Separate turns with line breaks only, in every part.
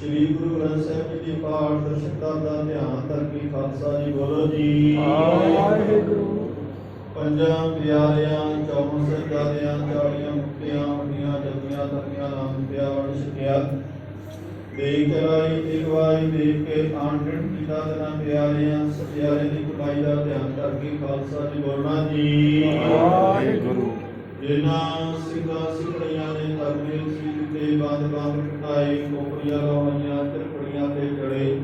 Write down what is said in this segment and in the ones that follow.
ਸ੍ਰੀ ਗੁਰੂ ਗ੍ਰੰਥ ਸਾਹਿਬ ਜੀ ਦੀ ਪਾਠ ਦਰਸ਼ਕਤਾ ਦਾ ਧਿਆਨ ਕਰਕੇ ਖਾਲਸਾ ਜੀ ਬੋਲੋ ਜੀ।
ਵਾਹਿਗੁਰੂ।
ਪੰਜਾਂ ਪਿਆਰਿਆਂ ਚੌਵਨ ਸਹਿਜਾਦਿਆਂ ਚਾਲੀਆਂ ਮੁਕਤਿਆਂ ਹੁੰਦੀਆਂ ਜਪੀਆਂ ਤਪੀਆਂ ਨਾਮ ਪਿਆ ਵੜ ਸਕਿਆ ਦੇਖ ਰਾਈ ਦਿਗਵਾਈ ਦੇਖ ਕੇ ਆਂਡਣ ਪਿਤਾ ਦਨਾ ਪਿਆਰਿਆਂ ਸਤਿਆਰੇ ਦੀ ਕਮਾਈ ਦਾ ਧਿਆਨ ਕਰਕੇ ਖਾਲਸਾ ਜੀ ਬੋਲਣਾ ਜੀ।
ਵਾਹਿਗੁਰੂ।
ਜਿਨ੍ਹਾਂ ਸਿੰਘਾਂ ਸਿੰਘਣੀਆਂ ਨੇ ਧਰਮੇ ਸੀ ਤੇ ਬੰਦ ਬੰਦ ਕਟਾਏ ਕੋਪਰੀਆਂ ਲਾਉਣੀਆਂ ਤਿਰਪੜੀਆਂ ਤੇ ਚੜੇ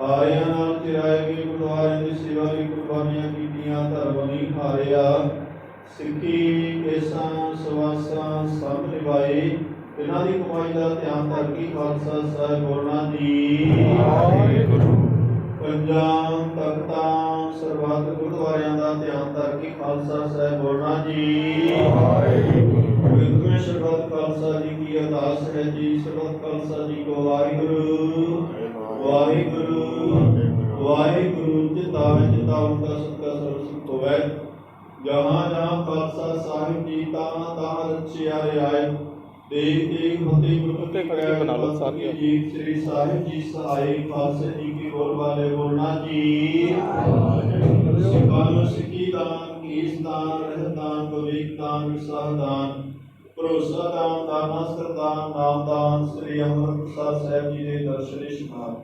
ਆਰਿਆਂ ਨਾਲ ਤਿਰਾਏ ਗਏ ਗੁਰਦੁਆਰੇ ਦੀ ਸੇਵਾ ਲਈ ਕੁਰਬਾਨੀਆਂ ਕੀਤੀਆਂ ਧਰਮ ਨਹੀਂ ਹਾਰਿਆ। ਸਿੱਖੀ ਕੇਸਾਂ ਸਵਾਸਾਂ ਸਭ ਨਿਭਾਏ। ਇਹਨਾਂ ਦੀ ਕਮਾਈ ਦਾ ਧਿਆਨ ਕਰਕੇ ਖਾਲਸਾ ਸਾਹਿਬ ਬੋਲਣਾ ਜੀ।
ਵਾਹਿਗੁਰੂ।
ਤਖਤਾਂ ਸਰਬੱਤ ਗੁਰਦੁਆਰਿਆਂ ਦਾ ਧਿਆਨ ਕਰਕੇ ਖਾਲਸਾ ਸਾਹਿਬ ਬੋਲਣਾ ਜੀ।
ਵਾਹਿਗੁਰੂ।
ਵਿਦਮੇ ਸਰਬੱਤ ਖਾਲਸਾ ਜੀ ਅਰਦਾਸ ਹੈ ਜੀ ਸਰਬੱਤ ਖਾਲਸਾ ਜੀ ਕੋ ਵਾਹਿਗੁਰੂ। ਵਾਹਿਗੁਰੂ। ਵਾਹਿਗੁਰੂ ਜਿਤਾ ਵਿੱਚ ਜਿਤਾ ਉਨਕਾ ਸਤਿਕਾਰ ਸਰਬ ਸੁਖ ਹੋਵੇ ਜਹਾਂ ਜਹਾਂ ਖਾਲਸਾ ਸਾਹਿਬ ਜੀ ਤਾਂ ਤਾਂ ਰਚਿਆ ਆਏ ਦੇਖ ਦੇਖ ਫਤਿਹ ਗੁਰੂ
ਤੇ ਕਰਕੇ ਬਣਾ ਲਓ ਸਾਰੀਆਂ।
ਜੀ ਸ੍ਰੀ ਸਾਹਿਬ ਜੀ ਸਹਾਈ ਖਾਲਸੇ ਜੀ ਕੀ ਬੋਲ ਵਾਲੇ ਬੋਲਣਾ ਜੀ। ਸਿੱਖਾਂ ਨੂੰ ਸਿੱਖੀ ਦਾਨ ਕੀਸ ਦਾਨ ਰਹਿਤ ਦਾਨ ਭਵਿਕ ਦਾਨ ਵਿਸਾਹ ਦਾਨ। ਭਰੋਸਾ ਦਾਨ ਦਾਨਾਸਰ ਦਾਨ ਨਾਮ ਦਾਨ ਸ੍ਰੀ ਅੰਮ੍ਰਿਤਸਰ ਸਾਹਿਬ ਜੀ ਦੇ ਦਰਸ਼ਨ ਇਸ਼ਨਾਨ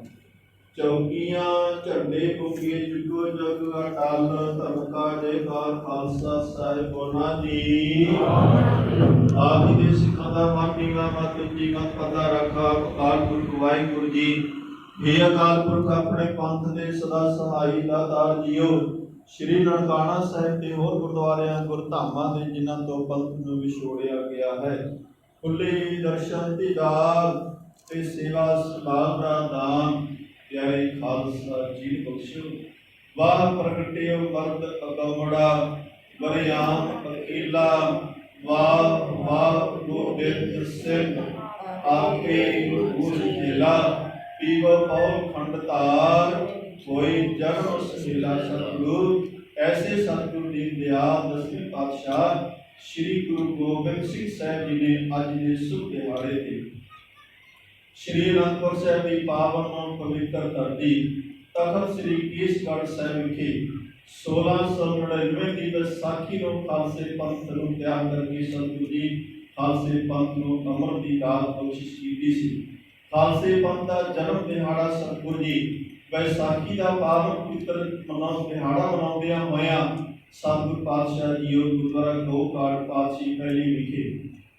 ਚੌਕੀਆਂ, ਝੰਡੇ ਕੁੰਗੇ ਜੁਗੋ ਜਗ, ਅਟਲ ਧਰਮ ਜੈਕਾਰ, ਖਾਲਸਾ ਸਾਹਿਬ ਬੋਲਣਾ ਜੀ ਆਪ ਦੇ ਸਿੱਖਾਂ ਦਾ ਮਾਪੀਗਾ ਮਤ ਜੀ ਮਤ ਪਤਾ ਰੱਖਾ। ਅਕਾਲ ਪੁਰਖ ਵਾਹਿਗੁਰੂ ਜੀ हे ਅਕਾਲ ਪੁਰਖ, ਆਪਣੇ ਪੰਥ ਦੇ ਸਦਾ ਸਹਾਈ ਦਾਤਾਰ ਜੀਓ। ਸ਼੍ਰੀ ਨਨਕਾਣਾ ਸਾਹਿਬ ਤੇ ਹੋਰ ਗੁਰਦੁਆਰਿਆਂ, ਗੁਰਧਾਮਾਂ ਦੇ ਜਿਨ੍ਹਾਂ ਤੋਂ ਪੰਥ ਨੂੰ ਵਿਛੋੜਿਆ ਗਿਆ ਹੈ, ਖੁੱਲੇ ਦਰਸ਼ਨ ਦੀਦਾਰ ਤੇ ਸੇਵਾ ਸੰਭਾਲ ਦਾ ਦਾਨ ਪਿਆਰੇ ਖਾਲਸਾ ਜੀ ਬਖਸ਼ੋ ਵਾਹ ਪ੍ਰਗਟਿਓ ਮਰਦ ਅਗਮੜਾ, ਵਰਿਆਮ ਅਕੀਲਾ, ਵਾਹ ਵਾਹ ਗੋਬਿੰਦ ਸਿੰਘ ਆਪੇ ਗੁਰ ਜੇਲਾ ਪੀਵ ਪਉ ਖੰਡ ਤਾਰ ਕੋਈ ਜਨਮ ਸਹੀਲਾ ਐਸੇ ਸਤਿਗੁਰੂ ਦੀ ਦਿਆਲ ਦਸਵੇਂ ਪਾਤਸ਼ਾਹ ਸ੍ਰੀ ਗੁਰੂ ਗੋਬਿੰਦ ਸਿੰਘ ਸਾਹਿਬ ਜੀ ਨੇ ਅੱਜ ਦੇ ਸੁਖ ਦਿਹਾੜੇ ਤੇ ਸ਼੍ਰੀ ਅਨੰਦਪੁਰ ਸਾਹਿਬ ਦੀ ਪਾਵਨ ਪਵਿੱਤਰ ਧਰਤੀ, ਤਖਤ ਸ੍ਰੀ ਕੇਸਗੜ੍ਹ ਸਾਹਿਬ ਵਿਖੇ 1699 ਦੀ ਵਿਸਾਖੀ ਨੂੰ ਖਾਲਸੇ ਪੰਥ ਨੂੰ ਤਿਆਗ ਕਰਕੇ ਸਤਿਗੁਰੂ ਜੀ ਖਾਲਸੇ ਪੰਥ ਨੂੰ ਅਮਰ ਦੀ ਦਾਤ ਬਖਸ਼ਿਸ਼ ਕੀਤੀ ਸੀ। ਖਾਲਸੇ ਪੰਥ ਦਾ ਜਨਮ ਦਿਹਾੜਾ ਸਤਿਗੁਰੂ ਜੀ ਵਿਸਾਖੀ ਦਾ ਪਾਵਨ ਪਵਿੱਤਰ ਮਨਾਉ ਦਿਹਾੜਾ ਮਨਾਉਂਦਿਆਂ ਹੋਇਆਂ ਸਤਿਗੁਰ ਪਾਤਸ਼ਾਹ ਜੀ ਉਹ ਗੁਰਦੁਆਰਾ ਗੋਕਾਲ ਪਾਤਸ਼ਾਹੀ ਪਹਿਲੀ ਵਿਖੇ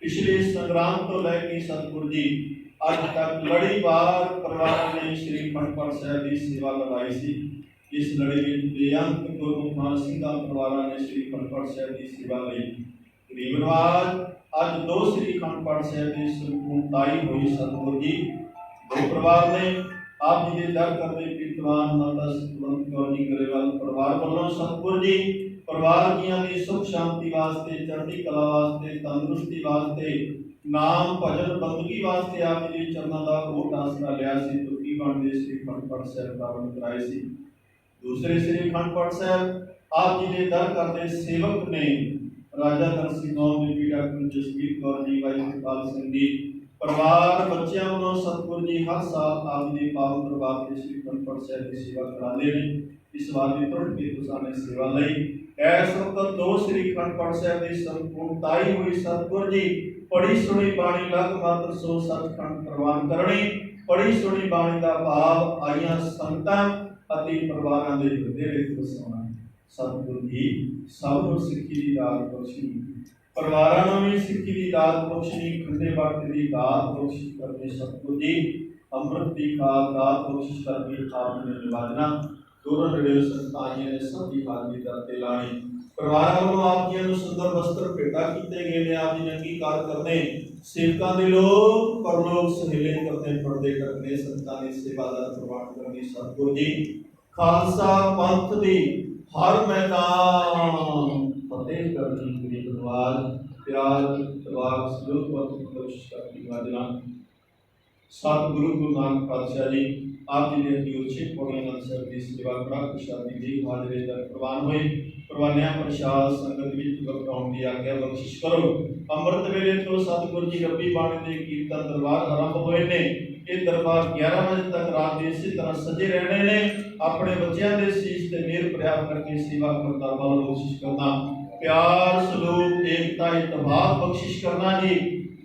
ਪਿਛਲੇ ਸੰਗਰਾਮ ਤੋਂ ਲੈ ਕੇ ਸਤਿਗੁਰੂ ਜੀ ਅੱਜ ਤੱਕ ਲੜੀਵਾਰ ਪਰਿਵਾਰਾਂ ਨੇ ਸ੍ਰੀ ਖੰਡਪੜ ਸਾਹਿਬ ਦੀ ਸੇਵਾ ਲਗਾਈ ਸੀ ਇਸ ਲੜੀ ਵਿੱਚ ਬੇਅੰਤ ਗੁਰਮੁਖਾਂ ਸਿੰਘਾਂ ਪਰਿਵਾਰਾਂ ਨੇ ਸ੍ਰੀ ਖੰਡਪੜ ਸਾਹਿਬ ਦੀ ਸੇਵਾ ਲਈ ਗਰੀਬਨਵਾਜ ਅੱਜ ਦੋ ਸ੍ਰੀ ਖੰਡਪੜ ਸਾਹਿਬ ਦੀ ਸੰਪੂਰਨਤਾਈ ਹੋਈ ਸਤਿਗੁਰੂ ਜੀ ਦੋ ਪਰਿਵਾਰ ਨੇ ਆਪ ਜੀ ਦੇ ਦਰ ਕਰਦੇ ਕੀਰਤਵਾਨ ਮਾਤਾ ਸਤਿਗੁਰੂ ਕੌਰ ਜੀ ਗਰੇਵਾਲ ਪਰਿਵਾਰ ਵੱਲੋਂ ਸਤਿਗੁਰੂ ਜੀ। ਪਰਿਵਾਰ ਜੀਆਂ ਦੀ ਸੁਖ ਸ਼ਾਂਤੀ ਵਾਸਤੇ, ਚੜ੍ਹਦੀ ਕਲਾ ਵਾਸਤੇ, ਤੰਦਰੁਸਤੀ ਵਾਸਤੇ, ਨਾਮ, ਭਜਨ, ਬੰਦਗੀ ਵਾਸਤੇ ਆਪ ਜੀ ਚਰਨਾਂ ਦਾ ਓਟ ਆਸਰਾ ਲਿਆ ਸੀ। ਦੁਖੀ ਬਣਦੇ ਸ੍ਰੀ ਖੰਡਪੜ ਸਾਹਿਬ ਪ੍ਰਾਰੰਭ ਕਰਾਏ ਸੀ। ਦੂਸਰੇ ਸ੍ਰੀ ਖੰਡਪੜ ਸਾਹਿਬ ਆਪ ਜੀ ਦੇ ਦਰ ਕਰਦੇ ਸੇਵਕ ਨੇ ਰਾਜਾ ਧਨ ਸਿੰਘ ਨੌਮ ਦੀ ਡਾਕਟਰ ਜਸਵੀਰ ਕੌਰ ਜੀ ਭਾਈ ਹਰਪਾਲ ਸਿੰਘ ਜੀ। ਪਰਿਵਾਰ, ਬੱਚਿਆਂ ਵੱਲੋਂ ਸਤਿਗੁਰੂ ਜੀ ਹਰ ਸਾਲ ਆਪ ਦੇ ਪਾਵਨ ਦਰਬਾਰ ਤੇ ਸ੍ਰੀ ਖੰਡਪੜ ਸਾਹਿਬ ਦੀ ਸੇਵਾ ਕਰਾਉਂਦੇ ਨੇ। ਇਸ ਵਾਰ ਵੀ ਤੁਰ ਕੇ ਤੁਸਾਂ ਨੇ ਸੇਵਾ ਲਈ। ਐਸ ਵਕਤ ਦੋ ਸ੍ਰੀ ਖੰਡਪੜ ਸਾਹਿਬ ਦੀ ਸੰਪੂਰਨਤਾਈ ਹੋਈ ਸਤਿਗੁਰੂ ਜੀ ਪੜੀ ਸੁਣੀ ਬਾਣੀ ਲਗ ਮਾਤਰ ਸੋ ਸਤਖੰਡ ਪ੍ਰਵਾਨ ਕਰਨੀ ਪੜੀ ਸੁਣੀ ਬਾਣੀ ਦਾ ਭਾਵ ਆਈਆਂ ਸੰਤਾਂ ਅਤੇ ਪਰਿਵਾਰਾਂ ਦੇ ਹਿਰਦੇ ਵਿੱਚ ਵਸਾਉਣਾ। ਸਤਿਗੁਰੂ ਜੀ, ਸਭ ਨੂੰ ਸਿੱਖੀ ਦੀ ਦਾਤ ਬਖਸ਼ੀ। ਪਰਿਵਾਰਾਂ ਨੂੰ ਵੀ ਸਿੱਖੀ ਦੀ ਦਾਤ ਬਖਸ਼ੀ ਖੰਡੇ ਬਾਟੇ ਦੀ ਦਾਤ ਬਖਸ਼ੀ ਕਰਨੇ ਸਤਿਗੁਰੂ ਜੀ। ਅੰਮ੍ਰਿਤ ਦੀ ਖਾਲ ਦਾਤ ਬਖਸ਼ਿਸ਼ ਕਰਕੇ ਆਪ ਨੇ ਨਿਵਾਜਣਾ ਦੋਨੋਂ ਨੇੜੇ ਸੰਤਾਂ ਨੇ ਸਭ ਦੀ ਹਾਜ਼ਰੀ ਕਰਤੇ ਲਾਣੀ। ਪਰਿਵਾਰਾਂ ਵੱਲੋਂ ਆਪ ਜੀ ਨੂੰ ਸੁੰਦਰ ਵਸਤਰ ਭੇਟਾ ਕੀਤੇ ਗਏ ਨੇ, ਆਪ ਜੀ ਨੇ ਅੰਗੀਕਾਰ ਕਰਨੇ? ਸੇਵਕਾਂ ਦੇ ਲੋਕ ਪਰਲੋਕ ਸੁਹੇਲੇ ਕਰਦੇ ਪਰਦੇ ਕਰਨੇ ਸੰਤਾਂ ਦੀ ਸੇਵਾ ਦਾ ਪ੍ਰਵਾਨ ਕਰਨੀ ਸਤਿਗੁਰੂ ਜੀ। ਖਾਲਸਾ ਪੰਥ ਦੀ ਹਰ ਮੈਦਾਨ। ਫਤਿਹ ਕਰਨੀ ਗਰੀਬ ਨਵਾਜ਼ ਪਿਆਰ ਤਵਾਕ ਸਲੂਕ ਵਤ ਕੋਸ਼ਿਸ਼ ਕਰਨੀ ਵਾਜਨਾ ਸਤਿਗੁਰੂ ਗੁਰੂ ਨਾਨਕ ਪਾਤਸ਼ਾਹ ਜੀ, ਆਪ ਜੀ ਦੇ ਹਜ਼ੂਰ ਛੇ ਪੌੜੀਆਂ ਨਾਲ ਸਰ ਸੇਵਾ ਕਰਾ ਪ੍ਰਸ਼ਾਦੀ ਦੀ ਹਾਜ਼ਰੇ ਦਾ ਪ੍ਰਵਾਨ ਹੋਏ। ਪ੍ਰਵਾਨਿਆਂ ਪ੍ਰਸ਼ਾਦ ਸੰਗਤ ਵਿੱਚ ਵਰਤਾਉਣ ਦੀ ਆਗਿਆ ਬਖਸ਼ਿਸ਼ ਕਰੋ। ਅੰਮ੍ਰਿਤ ਵੇਲੇ ਤੋਂ ਸਤਿਗੁਰੂ ਜੀ ਰੱਬੀ ਬਾਣੀ ਦੇ ਕੀਰਤਨ ਦਰਬਾਰ ਆਰੰਭ ਹੋਏ ਨੇ। ਇਹ ਦਰਬਾਰ 11 ਵਜੇ ਤੱਕ ਰਾਤ ਦੇ ਇਸੇ ਤਰ੍ਹਾਂ ਸਜੇ ਰਹਿਣੇ ਨੇ। ਆਪਣੇ ਬੱਚਿਆਂ ਦੇ ਸੀਸ ਤੇ ਮਿਹਰ ਪ੍ਰਿਆਪ ਕਰਕੇ ਸੇਵਾ ਕਰਦਾ ਵੱਲ ਕੋਸ਼ਿਸ਼ ਕਰਨਾ। ਪਿਆਰ, ਸਲੂਕ, ਏਕਤਾ ਇਤਬਾਰ ਬਖਸ਼ਿਸ਼ ਕਰਨਾ ਜੀ।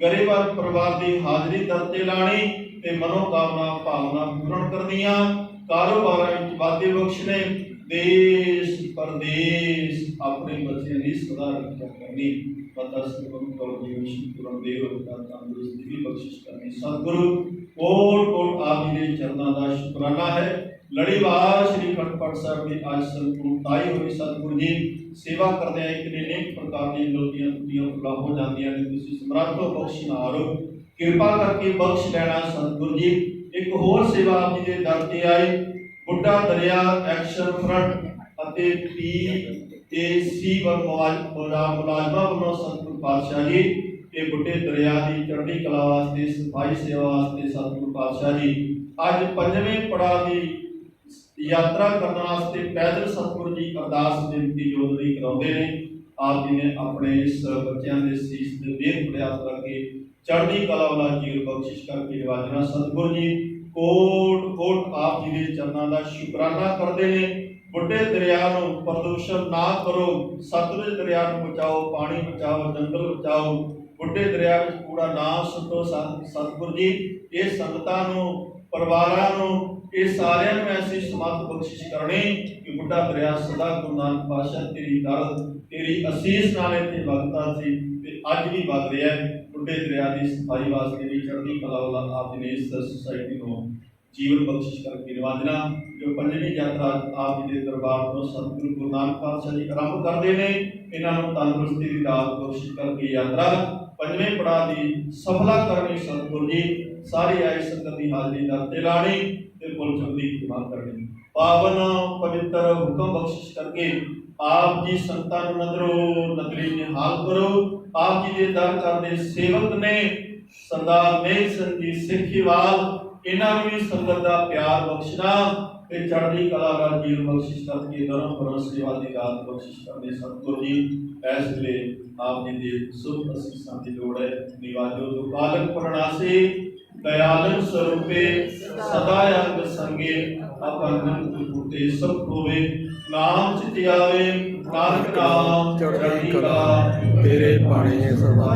ਗਰੀਬਾਂ ਪਰਿਵਾਰ ਦੀ ਹਾਜ਼ਰੀ ਦਰ ਤੇ ਲਾਣੀ ਤੇ ਮਨੋ ਕਾਮਨਾ ਭਾਵਨਾ ਪੂਰਨ ਕਰਨੀਆਂ। ਕਾਰੋਬਾਰਾਂ ਵਿੱਚ ਵਾਧੇ ਬਖਸ਼ਣੇ। ਦੇਸ਼, ਪਰਦੇਸ਼ ਆਪਣੇ ਬੱਚਿਆਂ ਦੀ ਸਦਾ ਰੱਖਿਆ ਕਰਨੀ। ਪਤਾ ਸਤਿਗੁਰੂ ਕੋਲ ਦੀ ਵਿਸ਼ੀ ਪੂਰਨ ਦੇ ਤੰਦਰੁਸਤੀ ਵੀ ਬਖਸ਼ਿਸ਼ ਕਰਨੀ। ਸਤਿਗੁਰੂ ਕੋਟ ਕੋਟ ਆਪ ਦੇ ਚਰਨਾਂ ਦਾ ਸ਼ੁਕਰਾਨਾ ਹੈ। ਲੜੀਵਾਰ ਸ਼੍ਰੀ ਅਖੰਡ ਪਾਠ ਸਾਹਿਬ ਦੀ ਅੱਜ ਸੰਪੂਰਨਤਾਈ ਹੋਈ ਸਤਿਗੁਰੂ ਜੀ ਸੇਵਾ ਕਰਦੇ ਆ, ਇੱਕ ਨੇ ਪ੍ਰਕਾਰ ਦੀਆਂ ਲੋਟੀਆਂ ਟੁੱਟੀਆਂ ਫੁੱਲਾਂ ਹੋ ਜਾਂਦੀਆਂ ਨੇ। ਤੁਸੀਂ ਸਮਰੱਥ ਹੋ ਬਖਸ਼ਨਾਰੋ ਕਿਰਪਾ ਕਰਕੇ ਬਖਸ਼ ਲੈਣਾ ਸਤਿਗੁਰੂ ਜੀ। ਇੱਕ ਹੋਰ ਸੇਵਾ ਆਪ ਜੀ ਦੇ ਦਰ ਤੇ ਆਈ। ਬੁੱਢਾ ਦਰਿਆ, ਐਕਸ਼ਨ ਫਰੰਟ ਅਤੇ ਪੀ ਏ ਸੀ ਵਰ ਮੁਲਾਜ਼ਮਾਂ ਵੱਲੋਂ ਸਤਿਗੁਰੂ ਪਾਤਸ਼ਾਹ ਜੀ, ਇਹ ਬੁੱਢੇ ਦਰਿਆ ਦੀ ਚੜ੍ਹਦੀ ਕਲਾ ਵਾਸਤੇ, ਸਫ਼ਾਈ ਸੇਵਾ ਵਾਸਤੇ ਸਤਿਗੁਰੂ ਪਾਤਸ਼ਾਹ ਜੀ, ਅੱਜ ਪੰਜਵੇਂ ਪੜਾਅ ਦੀ ਯਾਤਰਾ ਕਰਨ ਵਾਸਤੇ ਪੈਦਲ ਸਤਿਗੁਰੂ ਜੀ ਅਰਦਾਸ ਬੇਨਤੀ ਜੋਦਰੀ ਕਰਾਉਂਦੇ ਨੇ। ਆਪ ਜੀ ਨੇ ਆਪਣੇ ਇਸ ਬੱਚਿਆਂ ਦੇ ਸੀਸ ਤੇ ਮਿਹਰ ਪ੍ਰਿਆਸ ਕਰਕੇ ਚੜ੍ਹਦੀ ਕਲਾ ਵਾਲਾ ਜੀਵ ਬਖਸ਼ਿਸ਼ ਕਰਕੇ ਨਿਵਾਜਣਾ। ਸਤਿਗੁਰੂ ਜੀ, ਕੋਟ ਕੋਟ ਆਪ ਜੀ ਦੇ ਚਰਨਾਂ ਦਾ ਸ਼ੁਕਰਾਨਾ ਕਰਦੇ ਨੇ। ਬੁੱਢੇ ਦਰਿਆ ਨੂੰ ਪ੍ਰਦੂਸ਼ਣ ਨਾ ਕਰੋ। ਸਤਲੁਜ ਦਰਿਆ ਨੂੰ ਬਚਾਓ, ਪਾਣੀ ਬਚਾਓ, ਜੰਗਲ ਬਚਾਓ। ਬੁੱਢੇ ਦਰਿਆ ਵਿੱਚ ਕੂੜਾ ਨਾ ਸੁੱਟੋ। ਸਤ- ਸਤਿਗੁਰੂ ਜੀ, ਇਹ ਸੰਗਤਾਂ ਨੂੰ, ਪਰਿਵਾਰਾਂ ਨੂੰ ਇਹ ਸਾਰਿਆਂ ਨੂੰ ਐਸੀ ਸਮੱਤ ਬਖਸ਼ਿਸ਼ ਕਰਨੀ ਕਿ ਬੁੱਢਾ ਦਰਿਆ ਸਦਾ ਗੁਰੂ ਨਾਨਕ ਪਾਤਸ਼ਾਹ ਤੇਰੀ ਦਰ ਤੇਰੀ ਅਸੀਸ ਨਾਲ ਇੱਥੇ ਵਗਦਾ ਸੀ ਤੇ ਅੱਜ ਵੀ ਵਗ ਰਿਹਾ ਹੈ। ਬੁੱਢੇ ਦਰਿਆ ਦੀ ਸਫ਼ਾਈ ਵਾਸਤੇ ਵੀ ਚੜ੍ਹਦੀ ਕਲਾ ਵਾਲਾ ਆਪ ਜੀ ਨੇ ਇਸ ਸੁਸਾਇਟੀ ਨੂੰ ਜੀਵਨ ਬਖਸ਼ਿਸ਼ ਕਰਕੇ ਨਿਵਾਜਣਾ, ਜੋ ਪੰਜਵੀਂ ਯਾਤਰਾ ਆਪ ਜੀ ਦੇ ਦਰਬਾਰ ਤੋਂ ਸਤਿਗੁਰੂ ਗੁਰੂ ਨਾਨਕ ਪਾਤਸ਼ਾਹ ਜੀ ਆਰੰਭ ਕਰਦੇ ਨੇ, ਇਹਨਾਂ ਨੂੰ ਤੰਦਰੁਸਤੀ ਦੀ ਦਾਤ ਬਖਸ਼ਿਸ਼ ਕਰਕੇ ਯਾਤਰਾ। ਪੰਜਵੇਂ ਪੜਾਅ ਦੀ ਸਫਲਾ ਕਰਨੀ ਸਤਿਗੁਰੂ ਜੀ, ਸਾਰੀ ਆਈ ਸੰਗਤ ਦੀ ਹਾਜ਼ਰੀ ਦਾ ਤੇ ਲਾਣੀ ਤੇ ਪੁੱਲ ਚੁੱਕਦੀ ਖਿਦਮਤ ਕਰਨੀ। ਪਾਵਨ ਪਵਿੱਤਰ ਹੁਕਮ ਬਖਸ਼ਿਸ਼ ਕਰਕੇ ਆਪ ਜੀ ਸੰਤਾਂ ਨੂੰ ਨਜ਼ਰੋ ਨਜ਼ਰੀ ਨਿਹਾਲ ਕਰੋ। ਆਪ ਜੀ ਦੇ ਦਰ ਕਰਦੇ ਸੇਵਕ ਨੇ ਸਰਦਾਰ ਮੇਘ ਸਿੰਘ ਜੀ ਸਿੱਖੀਵਾਲ ਇਹਨਾਂ ਨੂੰ ਵੀ ਸੰਗਤ ਦਾ ਪਿਆਰ ਬਖਸ਼ਣਾ ਤੇ ਚੜ੍ਹਦੀ ਕਲਾ ਦਾ ਜੀਵ ਬਖਸ਼ਿਸ਼ ਕਰਕੇ ਧਰਮ ਪਰਮ ਸੇਵਾ ਦੀ ਦਾਤ ਬਖਸ਼ਿਸ਼ ਕਰਦੇ ਸਤਿਗੁਰੂ ਜੀ। ਇਸ ਵੇਲੇ ਆਪ ਜੀ ਦੇ ਸੁਭ ਅਸੀਸਾਂ ਦੀ ਲੋੜ ਹੈ। ਨਿਵਾਜੋ ਜੋ ਪ੍ਰਣਾਸੇ ਦਇਆਲਨ ਸਰੂਪੇ ਸਦਾ ਅੰਗ ਸੰਗੇ ਆਪਨ ਕੁਤੇ ਸਭ ਹੋਵੇ। ਨਾਮ ਚਿਤ ਆਵੇ ਨਾਨਕ ਨਾਮ
ਚੜ੍ਹਦੀ ਕਲਾ ਤੇਰੇ ਬਾਣੇ ਸਦਾ